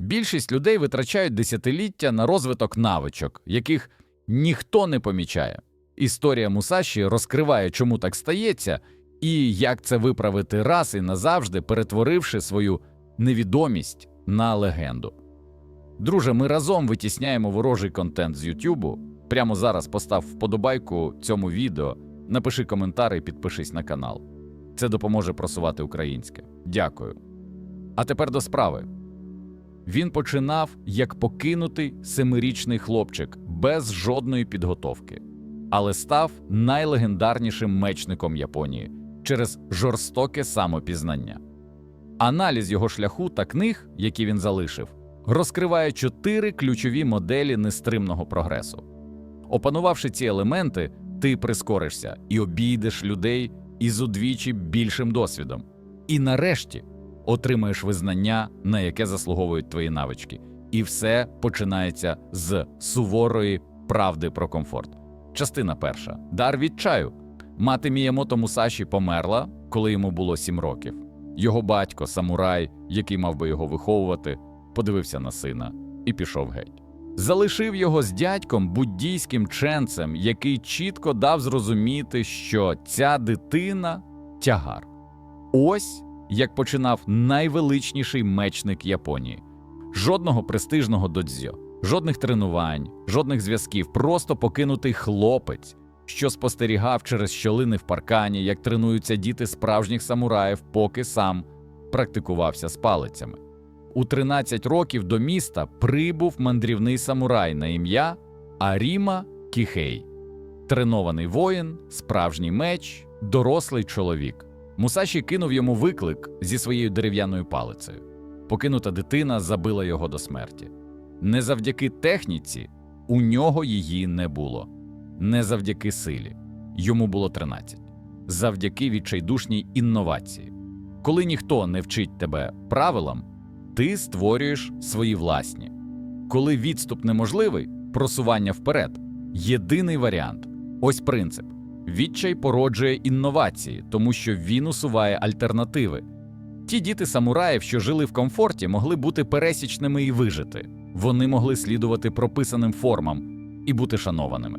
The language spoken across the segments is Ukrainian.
Більшість людей витрачають десятиліття на розвиток навичок, яких ніхто не помічає. Історія Мусаші розкриває, чому так стається, і як це виправити раз і назавжди, перетворивши свою невідомість на легенду. Друже, ми разом витісняємо ворожий контент з Ютубу. Прямо зараз постав вподобайку цьому відео, напиши коментар і підпишись на канал. Це допоможе просувати українське. Дякую. А тепер до справи. Він починав як покинутий семирічний хлопчик без жодної підготовки, але став найлегендарнішим мечником Японії через жорстоке самопізнання. Аналіз його шляху та книг, які він залишив, розкриває чотири ключові моделі нестримного прогресу. Опанувавши ці елементи, ти прискоришся і обійдеш людей із удвічі більшим досвідом. І нарешті отримаєш визнання, на яке заслуговують твої навички. І все починається з суворої правди про комфорт. Частина перша дар від чаю. Мати Міямото Мусаші померла, коли йому було сім років. Його батько, самурай, який мав би його виховувати, подивився на сина і пішов геть. Залишив його з дядьком буддійським ченцем, який чітко дав зрозуміти, що ця дитина тягар. Ось як починав найвеличніший мечник Японії. Жодного престижного додзьо, жодних тренувань, жодних зв'язків, просто покинутий хлопець, що спостерігав через щілини в паркані, як тренуються діти справжніх самураїв, поки сам практикувався з палицями. У 13 років до міста прибув мандрівний самурай на ім'я Аріма Кіхей, тренований воїн, справжній меч, дорослий чоловік. Мусаші кинув йому виклик зі своєю дерев'яною палицею. Покинута дитина забила його до смерті. Не завдяки техніці у нього її не було, не завдяки силі йому було 13, завдяки відчайдушній інновації. Коли ніхто не вчить тебе правилам, ти створюєш свої власні. Коли відступ неможливий, просування вперед єдиний варіант. Ось принцип. Відчай породжує інновації, тому що він усуває альтернативи. Ті діти самураїв, що жили в комфорті, могли бути пересічними і вижити. Вони могли слідувати прописаним формам і бути шанованими.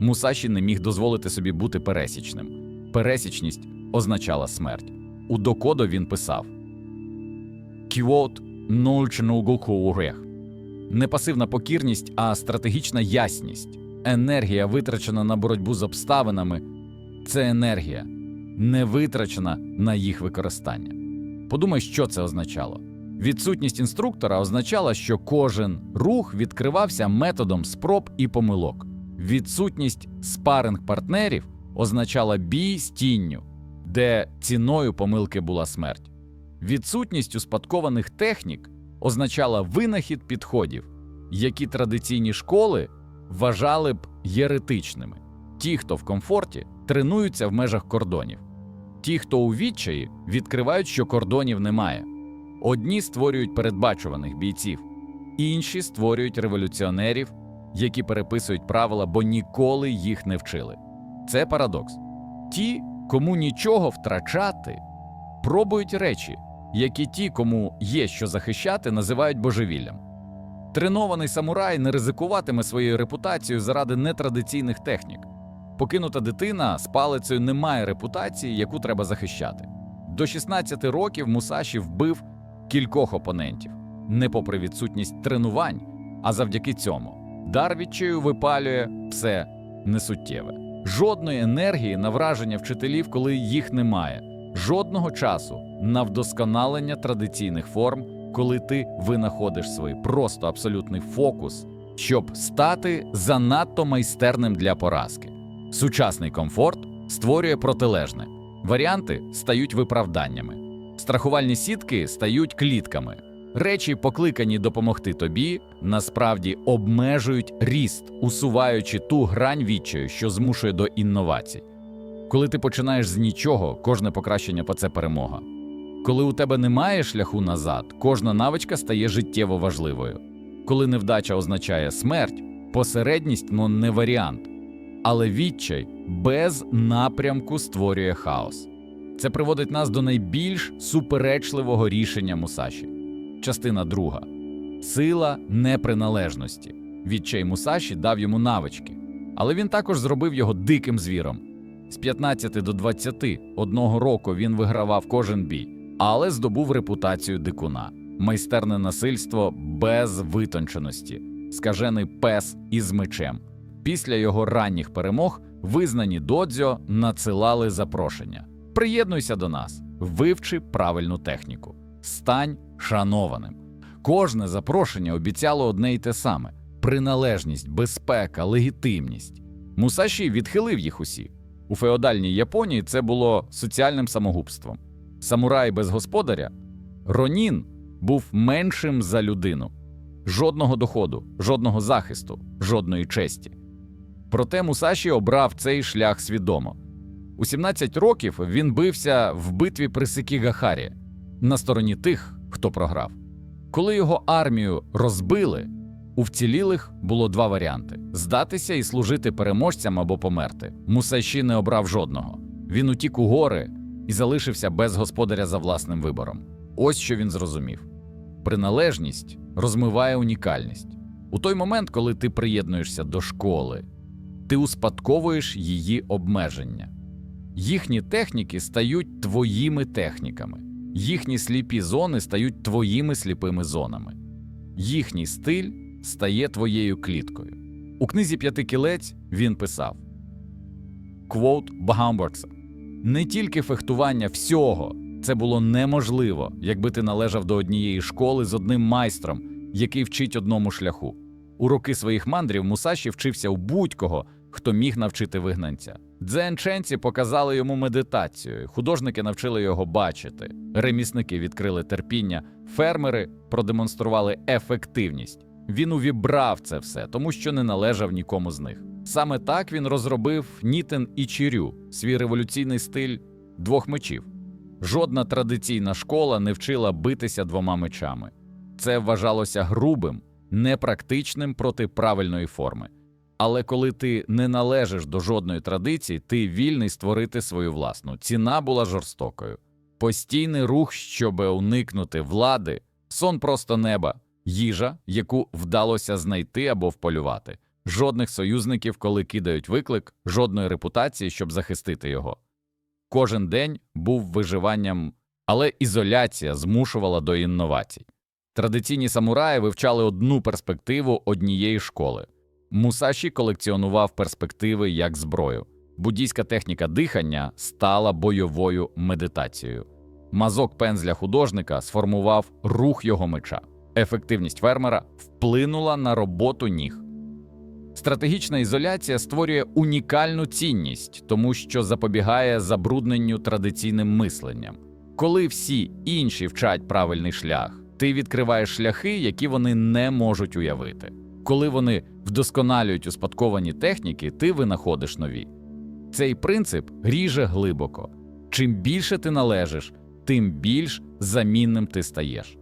Мусаші не міг дозволити собі бути пересічним. Пересічність означала смерть. У докодо він писав Кіот урех. Не пасивна покірність, а стратегічна ясність. Енергія, витрачена на боротьбу з обставинами, це енергія, не витрачена на їх використання. Подумай, що це означало. Відсутність інструктора означала, що кожен рух відкривався методом спроб і помилок. Відсутність спаринг партнерів означала бій з тінню, де ціною помилки була смерть. Відсутність успадкованих технік означала винахід підходів, які традиційні школи вважали б єретичними. Ті, хто в комфорті, тренуються в межах кордонів. Ті, хто у відчаї, відкривають, що кордонів немає. Одні створюють передбачуваних бійців, інші створюють революціонерів, які переписують правила, бо ніколи їх не вчили. Це парадокс. Ті, кому нічого втрачати, пробують речі, які ті, кому є що захищати, називають божевіллям. Тренований самурай не ризикуватиме своєю репутацією заради нетрадиційних технік. Покинута дитина з палицею не має репутації, яку треба захищати. До 16 років Мусаші вбив кількох опонентів, не попри відсутність тренувань, а завдяки цьому. Дар відчаю випалює все несуттєве. Жодної енергії на враження вчителів, коли їх немає, жодного часу на вдосконалення традиційних форм, коли ти винаходиш свій просто абсолютний фокус, щоб стати занадто майстерним для поразки. Сучасний комфорт створює протилежне. Варіанти стають виправданнями, страхувальні сітки стають клітками. Речі, покликані допомогти тобі, насправді обмежують ріст, усуваючи ту грань відчаю, що змушує до інновацій. Коли ти починаєш з нічого, кожне покращення по це перемога. Коли у тебе немає шляху назад, кожна навичка стає життєво важливою. Коли невдача означає смерть, посередність ну не варіант. Але відчай без напрямку створює хаос. Це приводить нас до найбільш суперечливого рішення Мусаші. Частина друга сила неприналежності. Відчай Мусаші дав йому навички, але він також зробив його диким звіром. З 15 до 21 року він вигравав кожен бій, але здобув репутацію дикуна, майстерне насильство без витонченості, скажений пес із мечем. Після його ранніх перемог визнані додзьо надсилали запрошення. Приєднуйся до нас, вивчи правильну техніку, стань шанованим. Кожне запрошення обіцяло одне й те саме: приналежність, безпека, легітимність. Мусаші відхилив їх усі. У феодальній Японії це було соціальним самогубством. Самурай без господаря Ронін був меншим за людину, жодного доходу, жодного захисту, жодної честі. Проте Мусаші обрав цей шлях свідомо. У 17 років він бився в битві при Секігахарі на стороні тих, хто програв. Коли його армію розбили, у вцілілих було два варіанти: здатися і служити переможцям або померти. Мусаші не обрав жодного. Він утік у гори і залишився без господаря за власним вибором. Ось що він зрозумів: приналежність розмиває унікальність. У той момент, коли ти приєднуєшся до школи, ти успадковуєш її обмеження. Їхні техніки стають твоїми техніками, їхні сліпі зони стають твоїми сліпими зонами, їхній стиль стає твоєю кліткою. У книзі П'яти кілець він писав Квоут Багамборкса не тільки фехтування всього, це було неможливо, якби ти належав до однієї школи з одним майстром, який вчить одному шляху. У роки своїх мандрів Мусаші вчився у будь-кого, хто міг навчити вигнанця. Дзенченці показали йому медитацію, художники навчили його бачити, ремісники відкрили терпіння, фермери продемонстрували ефективність. Він увібрав це все, тому що не належав нікому з них. Саме так він розробив Нітен і Чірю, свій революційний стиль двох мечів. Жодна традиційна школа не вчила битися двома мечами. Це вважалося грубим, непрактичним проти правильної форми. Але коли ти не належиш до жодної традиції, ти вільний створити свою власну. Ціна була жорстокою. Постійний рух, щоб уникнути влади, сон просто неба, їжа, яку вдалося знайти або вполювати. Жодних союзників, коли кидають виклик, жодної репутації, щоб захистити його. Кожен день був виживанням, але ізоляція змушувала до інновацій. Традиційні самураї вивчали одну перспективу однієї школи. Мусаші колекціонував перспективи як зброю. Буддійська техніка дихання стала бойовою медитацією. Мазок пензля художника сформував рух його меча. Ефективність фермера вплинула на роботу ніг. Стратегічна ізоляція створює унікальну цінність, тому що запобігає забрудненню традиційним мисленням. Коли всі інші вчать правильний шлях, ти відкриваєш шляхи, які вони не можуть уявити. Коли вони вдосконалюють успадковані техніки, ти винаходиш нові. Цей принцип ріже глибоко. Чим більше ти належиш, тим більш замінним ти стаєш.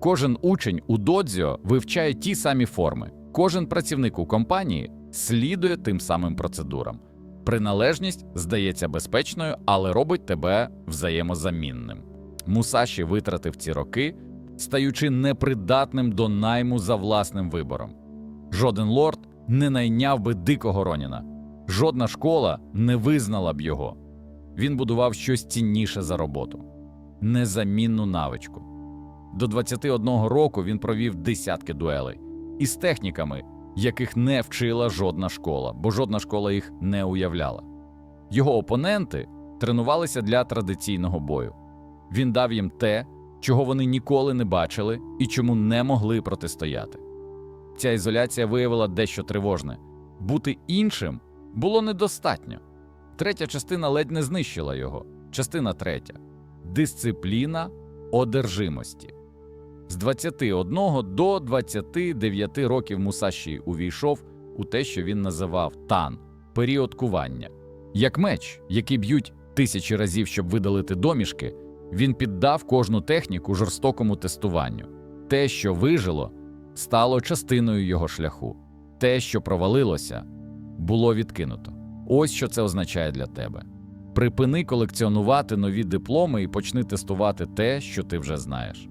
Кожен учень у додзіо вивчає ті самі форми, кожен працівник у компанії слідує тим самим процедурам. Приналежність здається безпечною, але робить тебе взаємозамінним. Мусаші витратив ці роки, стаючи непридатним до найму за власним вибором. Жоден лорд не найняв би дикого Роніна, жодна школа не визнала б його. Він будував щось цінніше за роботу, незамінну навичку. До 21 року він провів десятки дуелей із техніками, яких не вчила жодна школа, бо жодна школа їх не уявляла. Його опоненти тренувалися для традиційного бою. Він дав їм те, чого вони ніколи не бачили і чому не могли протистояти. Ця ізоляція виявила дещо тривожне бути іншим було недостатньо. Третя частина ледь не знищила його. Частина третя дисципліна одержимості. З 21 до 29 років Мусаші увійшов у те, що він називав тан період кування. Як меч, який б'ють тисячі разів, щоб видалити домішки, він піддав кожну техніку жорстокому тестуванню. Те, що вижило, стало частиною його шляху. Те, що провалилося, було відкинуто. Ось що це означає для тебе. Припини колекціонувати нові дипломи і почни тестувати те, що ти вже знаєш.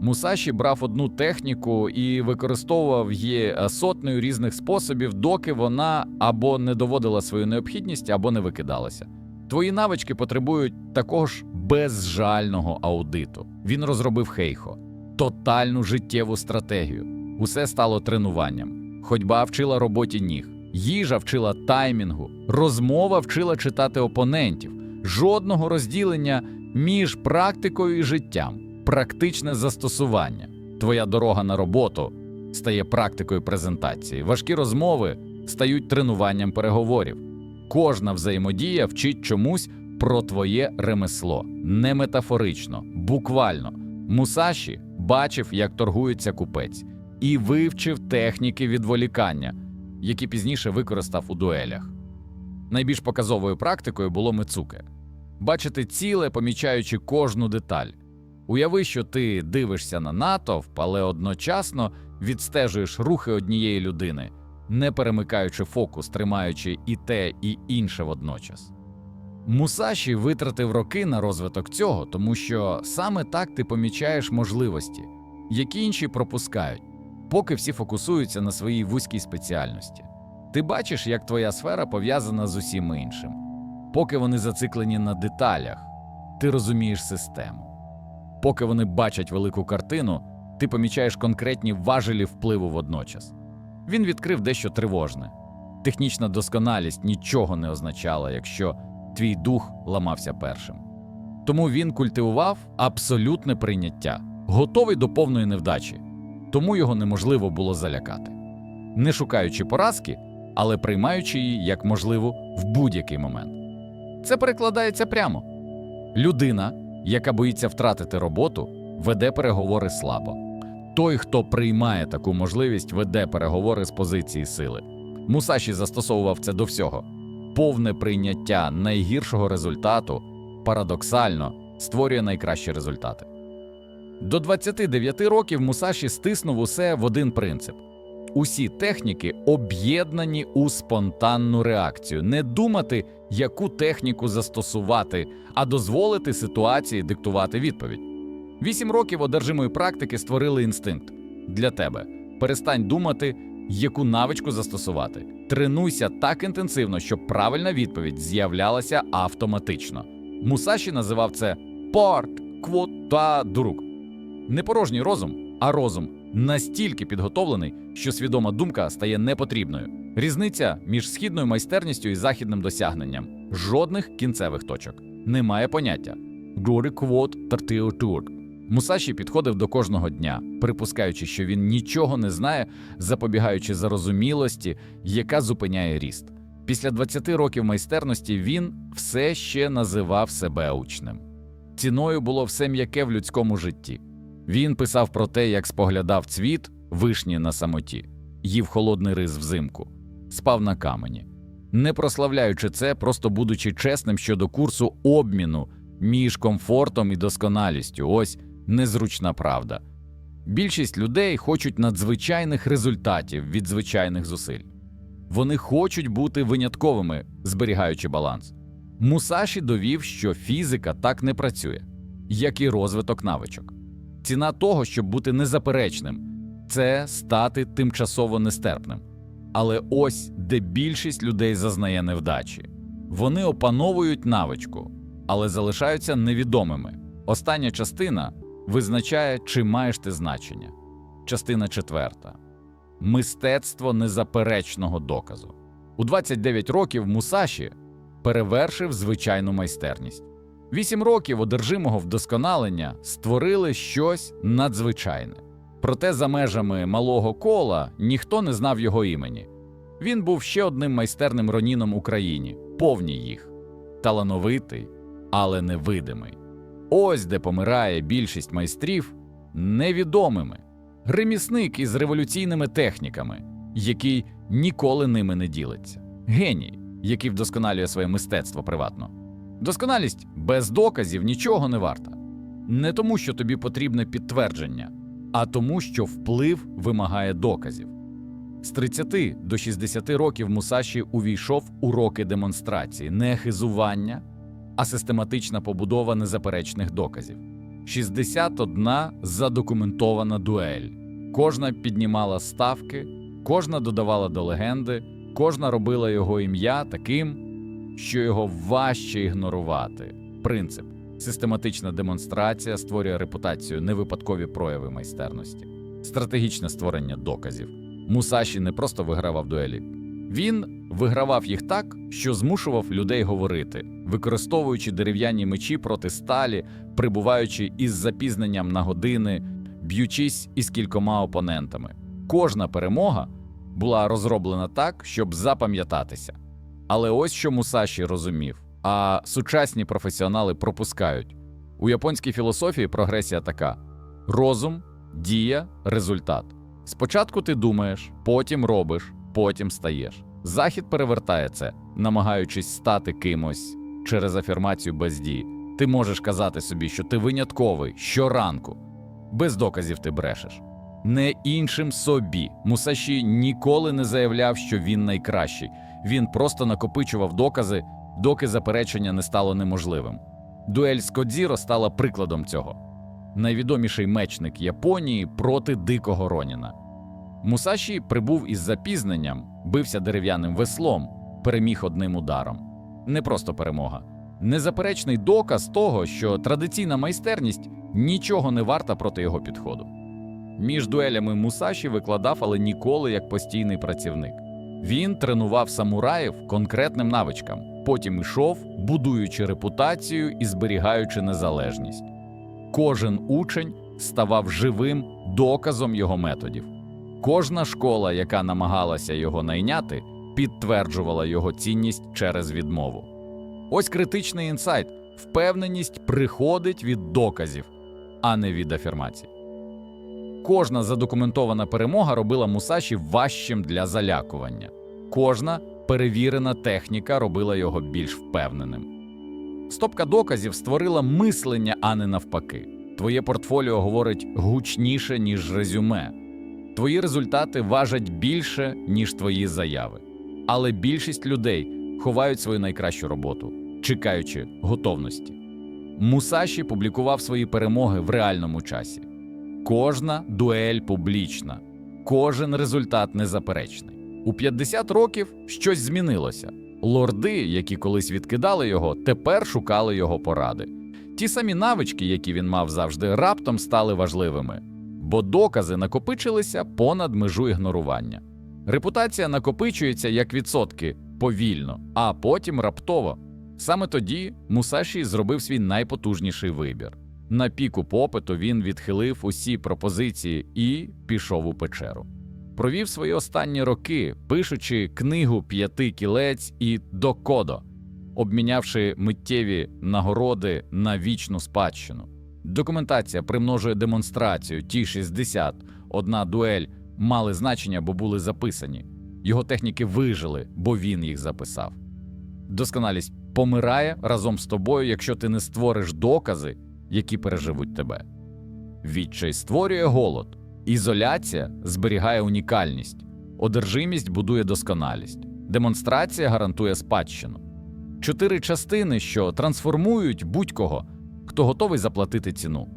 Мусаші брав одну техніку і використовував її е, сотнею різних способів, доки вона або не доводила свою необхідність, або не викидалася. Твої навички потребують такого ж безжального аудиту. Він розробив Хейхо, тотальну життєву стратегію. Усе стало тренуванням. Ходьба вчила роботі ніг, їжа вчила таймінгу, розмова вчила читати опонентів, жодного розділення між практикою і життям, практичне застосування. Твоя дорога на роботу стає практикою презентації. Важкі розмови стають тренуванням переговорів. Кожна взаємодія вчить чомусь про твоє ремесло, не метафорично, буквально. Мусаші бачив, як торгується купець, і вивчив техніки відволікання, які пізніше використав у дуелях. Найбільш показовою практикою було мицуке бачити ціле, помічаючи кожну деталь. Уяви, що ти дивишся на натовп, але одночасно відстежуєш рухи однієї людини, не перемикаючи фокус, тримаючи і те, і інше водночас. Мусаші витратив роки на розвиток цього, тому що саме так ти помічаєш можливості, які інші пропускають, поки всі фокусуються на своїй вузькій спеціальності. Ти бачиш, як твоя сфера пов'язана з усім іншим. Поки вони зациклені на деталях, ти розумієш систему. Поки вони бачать велику картину, ти помічаєш конкретні важелі впливу водночас. Він відкрив дещо тривожне. Технічна досконалість нічого не означала, якщо твій дух ламався першим. Тому він культивував абсолютне прийняття, готовий до повної невдачі, тому його неможливо було залякати, не шукаючи поразки, але приймаючи її як можливу в будь-який момент. Це перекладається прямо. Людина, яка боїться втратити роботу, веде переговори слабо. Той, хто приймає таку можливість, веде переговори з позиції сили. Мусаші застосовував це до всього. Повне прийняття найгіршого результату парадоксально створює найкращі результати. До 29 років Мусаші стиснув усе в один принцип: усі техніки об'єднані у спонтанну реакцію, не думати, яку техніку застосувати, а дозволити ситуації диктувати відповідь. Вісім років одержимої практики створили інстинкт для тебе. Перестань думати, яку навичку застосувати. Тренуйся так інтенсивно, щоб правильна відповідь з'являлася автоматично. Мусаші називав це порт, квот та дурук. Не порожній розум, а розум настільки підготовлений, що свідома думка стає непотрібною. Різниця між східною майстерністю і західним досягненням жодних кінцевих точок. Немає поняття. Мусаші підходив до кожного дня, припускаючи, що він нічого не знає, запобігаючи зарозумілості, яка зупиняє ріст. Після 20 років майстерності він все ще називав себе учнем. Ціною було все м'яке в людському житті. Він писав про те, як споглядав цвіт вишні на самоті, їв холодний рис взимку, спав на камені, не прославляючи це, просто будучи чесним щодо курсу обміну між комфортом і досконалістю. Ось незручна правда. Більшість людей хочуть надзвичайних результатів від звичайних зусиль. Вони хочуть бути винятковими, зберігаючи баланс. Мусаші довів, що фізика так не працює, як і розвиток навичок. Ціна того, щоб бути незаперечним, це стати тимчасово нестерпним. Але ось де більшість людей зазнає невдачі. Вони опановують навичку, але залишаються невідомими. Остання частина визначає, чи маєш ти значення. Частина четверта мистецтво незаперечного доказу. У 29 років Мусаші перевершив звичайну майстерність. Вісім років одержимого вдосконалення створили щось надзвичайне. Проте за межами малого кола ніхто не знав його імені. Він був ще одним майстерним роніном Україні, повні їх, талановитий, але невидимий. Ось де помирає більшість майстрів невідомими, ремісник із революційними техніками, який ніколи ними не ділиться, геній, який вдосконалює своє мистецтво приватно. Досконалість без доказів нічого не варта. Не тому, що тобі потрібне підтвердження, а тому, що вплив вимагає доказів. З 30 до 60 років Мусаші увійшов у роки демонстрації, не хизування, а систематична побудова незаперечних доказів. 61 задокументована дуель. Кожна піднімала ставки, кожна додавала до легенди, кожна робила його ім'я таким, що його важче ігнорувати. Принцип систематична демонстрація створює репутацію невипадкові прояви майстерності, стратегічне створення доказів. Мусаші не просто вигравав дуелі. Він вигравав їх так, що змушував людей говорити, використовуючи дерев'яні мечі проти сталі, прибуваючи із запізненням на години, б'ючись із кількома опонентами. Кожна перемога була розроблена так, щоб запам'ятатися. Але ось що Мусаші розумів, а сучасні професіонали пропускають. У японській філософії прогресія така: розум, дія, результат. Спочатку ти думаєш, потім робиш, потім стаєш. Захід перевертає це, намагаючись стати кимось через афірмацію без дії. Ти можеш казати собі, що ти винятковий щоранку. Без доказів ти брешеш. Не іншим собі. Мусаші ніколи не заявляв, що він найкращий. Він просто накопичував докази, доки заперечення не стало неможливим. Дуель з Кодзіро стала прикладом цього. Найвідоміший мечник Японії проти дикого Роніна. Мусаші прибув із запізненням, бився дерев'яним веслом, переміг одним ударом. Не просто перемога. Незаперечний доказ того, що традиційна майстерність нічого не варта проти його підходу. Між дуелями Мусаші викладав, але ніколи як постійний працівник. Він тренував самураїв конкретним навичкам, потім ішов, будуючи репутацію і зберігаючи незалежність. Кожен учень ставав живим доказом його методів. Кожна школа, яка намагалася його найняти, підтверджувала його цінність через відмову. Ось критичний інсайт: впевненість приходить від доказів, а не від афірмацій. Кожна задокументована перемога робила Мусаші важчим для залякування. Кожна перевірена техніка робила його більш впевненим. Стопка доказів створила мислення, а не навпаки. Твоє портфоліо говорить гучніше, ніж резюме. Твої результати важать більше, ніж твої заяви. Але більшість людей ховають свою найкращу роботу, чекаючи готовності. Мусаші публікував свої перемоги в реальному часі. Кожна дуель публічна, кожен результат незаперечний. У 50 років щось змінилося. Лорди, які колись відкидали його, тепер шукали його поради. Ті самі навички, які він мав завжди, раптом стали важливими, бо докази накопичилися понад межу ігнорування. Репутація накопичується як відсотки повільно, а потім раптово. Саме тоді Мусаші зробив свій найпотужніший вибір. На піку попиту він відхилив усі пропозиції і пішов у печеру. Провів свої останні роки, пишучи книгу П'яти кілець і Докодо, обмінявши миттєві нагороди на вічну спадщину. Документація примножує демонстрацію. Ті 60, одна дуель мали значення, бо були записані. Його техніки вижили, бо він їх записав. Досконалість помирає разом з тобою, якщо ти не створиш докази, які переживуть тебе. Відчай створює голод, ізоляція зберігає унікальність, одержимість будує досконалість, демонстрація гарантує спадщину. Чотири частини, що трансформують будь-кого, хто готовий заплатити ціну.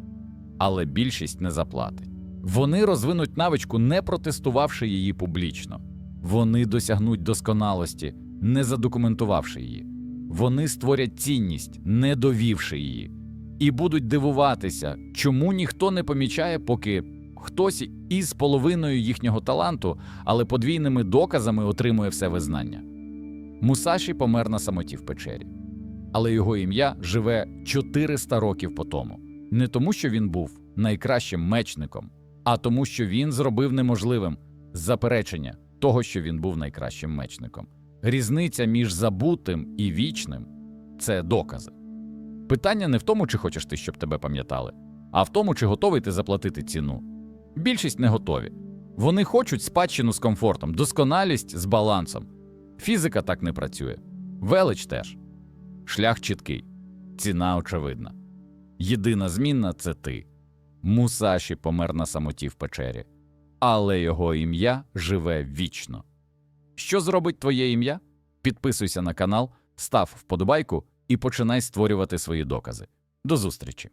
Але більшість не заплатить. Вони розвинуть навичку, не протестувавши її публічно. Вони досягнуть досконалості, не задокументувавши її. Вони створять цінність, не довівши її, і будуть дивуватися, чому ніхто не помічає, поки хтось із половиною їхнього таланту, але подвійними доказами отримує все визнання. Мусаші помер на самоті в печері, але його ім'я живе 400 років по тому. Не тому, що він був найкращим мечником, а тому, що він зробив неможливим заперечення того, що він був найкращим мечником. Різниця між забутим і вічним це докази. Питання не в тому, чи хочеш ти, щоб тебе пам'ятали, а в тому, чи готовий ти заплатити ціну. Більшість не готові. Вони хочуть спадщину з комфортом, досконалість з балансом. Фізика так не працює. Велич теж. Шлях чіткий, ціна очевидна. Єдина змінна це ти. Мусаші помер на самоті в печері, але його ім'я живе вічно. Що зробить твоє ім'я? Підписуйся на канал, став вподобайку і починай створювати свої докази. До зустрічі!